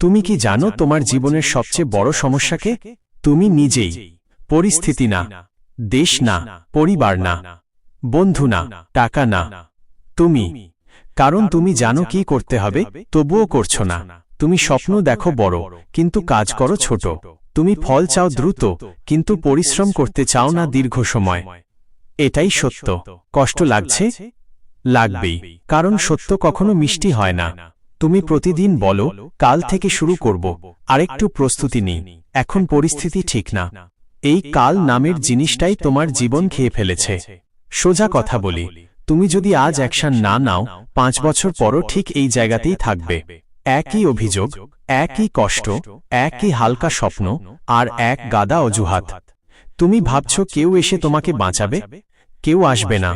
তুমি কি জানো তোমার জীবনের সবচেয়ে বড় সমস্যাকে? তুমি নিজেই। পরিস্থিতি না। দেশ না। পরিবার না। বন্ধু না। টাকা না। তুমি। কারণ তুমি জানো কি করতে হবে তবুও করছ না। তুমি স্বপ্ন দেখো বড় কিন্তু কাজ করো ছোট। তুমি ফল চাও দ্রুত কিন্তু পরিশ্রম করতে চাও না দীর্ঘ সময়। এটাই সত্য। কষ্ট লাগছে? লাগবেই। কারণ সত্য কখনো মিষ্টি হয় না। তুমি প্রতিদিন বলো, কাল থেকে শুরু করব, আরেকটু প্রস্তুতি নিই, এখন পরিস্থিতি ঠিক না। এই কাল নামের জিনিসটাই তোমার জীবন খেয়ে ফেলেছে। সোজা কথা বলি, তুমি যদি আজ অ্যাকশন না নাও, পাঁচ বছর পরও ঠিক এই জায়গাতেই থাকবে। একই অভিযোগ, একই কষ্ট, একই হালকা স্বপ্ন আর এক গাদা অজুহাত। তুমি ভাবছ কেউ এসে তোমাকে বাঁচাবে? কেউ আসবে না।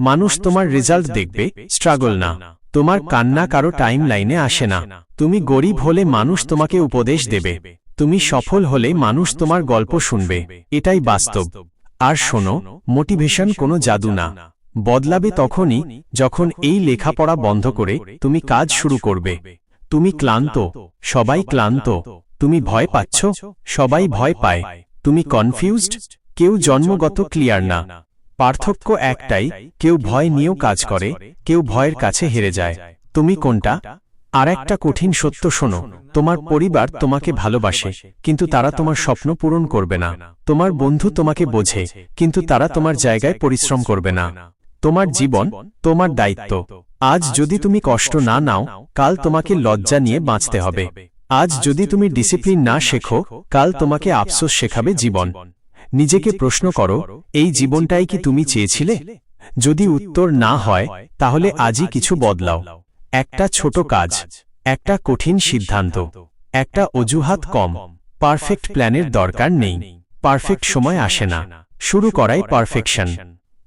মানুষ তোমার রেজাল্ট দেখবে, স্ট্রাগল না। তোমার কান্না কারও টাইম লাইনে আসে না। তুমি গরিব হলে মানুষ তোমাকে উপদেশ দেবে। তুমি সফল হলে মানুষ তোমার গল্প শুনবে। এটাই বাস্তব। আর শোনো মোটিভেশন কোনো জাদু না। বদলাবে তখনই যখন এই লেখাপড়া বন্ধ করে তুমি কাজ শুরু করবে। তুমি ক্লান্ত সবাই ক্লান্ত। তুমি ভয় পাচ্ছ সবাই ভয় পায়। তুমি কনফিউজড কেউ জন্মগত ক্লিয়ার না। পার্থক্য একটাই কেউ ভয় নিয়েও কাজ করে কেউ ভয়ের কাছে হেরে যায়। তুমি কোনটা? আর একটা কঠিন সত্য শোনো। তোমার পরিবার তোমাকে ভালোবাসে কিন্তু তারা তোমার স্বপ্ন পূরণ করবে না। তোমার বন্ধু তোমাকে বোঝে কিন্তু তারা তোমার জায়গায় পরিশ্রম করবে না। তোমার জীবন তোমার দায়িত্ব। আজ যদি তুমি কষ্ট না নাও কাল তোমাকে লজ্জা নিয়ে বাঁচতে হবে। আজ যদি তুমি ডিসিপ্লিন না শেখো কাল তোমাকে আফসোস শেখাবে জীবন। নিজেকে প্রশ্ন করো এই জীবনটাই কি তুমি চেয়েছিলে? যদি উত্তর না হয় তাহলে আজই কিছু বদলাও। একটা ছোট কাজ একটা কঠিন সিদ্ধান্ত একটা অজুহাত কম পারফেক্ট প্ল্যানের দরকার নেই পারফেক্ট সময় আসে না শুরু করাই পারফেকশন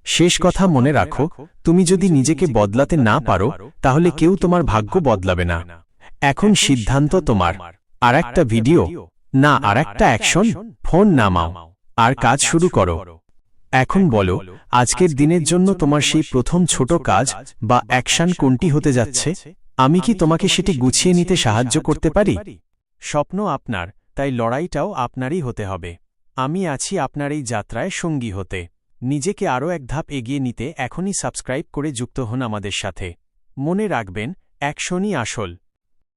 শেষ কথা মনে রাখো তুমি যদি নিজেকে বদলাতে না পারো তাহলে কেউ তোমার ভাগ্য বদলাবে না। এখন সিদ্ধান্ত তোমার। আর একটা ভিডিও না আর একটা অ্যাকশন ফোন নামাও আর কাজ শুরু করো। এখন বলো আজকের দিনের জন্য তোমার সেই প্রথম ছোট কাজ বা অ্যাকশন কোনটি হতে যাচ্ছে? আমি কি তোমাকে সেটি গুছিয়ে নিতে সাহায্য করতে পারি? স্বপ্ন আপনার তাই লড়াইটাও আপনারই হতে হবে। আমি আছি আপনার এই যাত্রায় সঙ্গী হতে। নিজেকে আরও এক ধাপ এগিয়ে নিতে এখনই সাবস্ক্রাইব করে যুক্ত হন আমাদের সাথে। মনে রাখবেন অ্যাকশনই আসল।